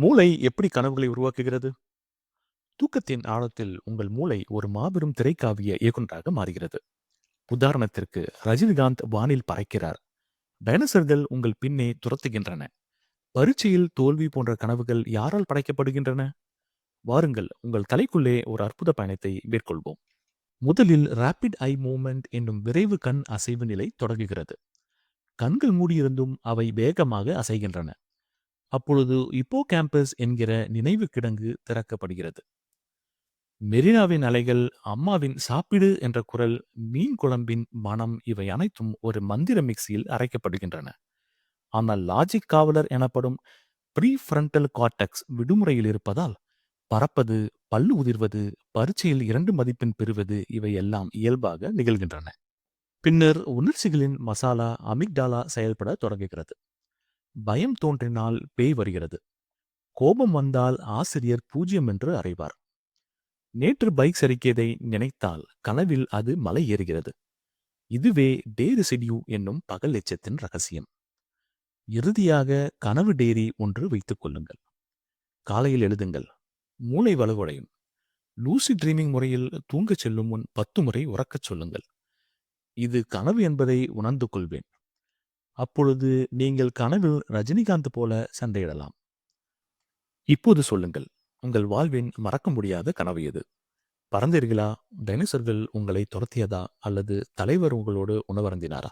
மூளை எப்படி கனவுகளை உருவாக்குகிறது? தூக்கத்தின் ஆழத்தில் உங்கள் மூளை ஒரு மாபெரும் திரைக்காவிய இயக்குநராக மாறுகிறது. உதாரணத்திற்கு, ரஜினிகாந்த் வானில் பறக்கிறார். டைனோசர்கள் உங்கள் பின்னே துரத்துகின்றன. பரீட்சையில் தோல்வி போன்ற கனவுகள் யாரால் படைக்கப்படுகின்றன? வாருங்கள், உங்கள் தலைக்குள்ளே ஒரு அற்புத பயணத்தை மேற்கொள்வோம். முதலில் ராபிட் ஐ மூமெண்ட் என்னும் விரைவு கண் அசைவு நிலை தொடங்குகிறது. கண்கள் மூடியிருந்தும் அவை வேகமாக அசைகின்றன. அப்பொழுது ஹிப்போகாம்பஸ் என்கிற நினைவு கிடங்கு திறக்கப்படுகிறது. மெரினாவின் அலைகள், அம்மாவின் சாப்பிடு என்ற குரல், மீன் குழம்பின் மனம் இவை அனைத்தும் ஒரு மந்திர மிக்ஸியில் அரைக்கப்படுகின்றன. ஆனால் லாஜிக் காவலர் எனப்படும் ப்ரீஃப்ரண்டல் கார்டெக்ஸ் விடுமுறையில் இருப்பதால், பறப்பது, பல்லு உதிர்வது, பரீட்சையில் இரண்டு மதிப்பெண் பெறுவது இவை எல்லாம் இயல்பாக நிகழ்கின்றன. பின்னர் உணர்ச்சிகளின் மசாலா அமிக்டாலா செயல்படத் தொடங்குகிறது. பயம் தோன்றினால் பேய் வருகிறது. கோபம் வந்தால் ஆசிரியர் பூஜ்யம் என்று அறைவார். நேற்று பைக் சரிக்கியதை நினைத்தால் கனவில் அது மலை ஏறுகிறது. இதுவே டேரி செடியூ என்னும் பகல் எச்சத்தின் ரகசியம். இறுதியாக கனவு டேரி ஒன்று வைத்துக் கொள்ளுங்கள். காலையில் எழுதுங்கள். மூளை வலுவடையும். லூசி ட்ரீமிங் முறையில் தூங்கச் செல்லும் முன் 10 முறை உறக்கச் சொல்லுங்கள். இது கனவு என்பதை உணர்ந்து கொள்வேன். அப்பொழுது நீங்கள் கனவில் ரஜினிகாந்த் போல சண்டையிடலாம். இப்போது சொல்லுங்கள். உங்கள் வாழ்வின் மறக்க முடியாத கனவு எது? பறந்தீர்களா? டைனோசர்கள் உங்களை துரத்தியதா? அல்லது தலைவர் உங்களோடு உணவருந்தினாரா?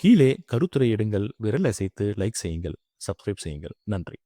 கீழே கருத்துரையிடுங்கள் விரல் அசைத்து லைக் செய்யுங்கள். சப்ஸ்கிரைப் செய்யுங்கள். நன்றி.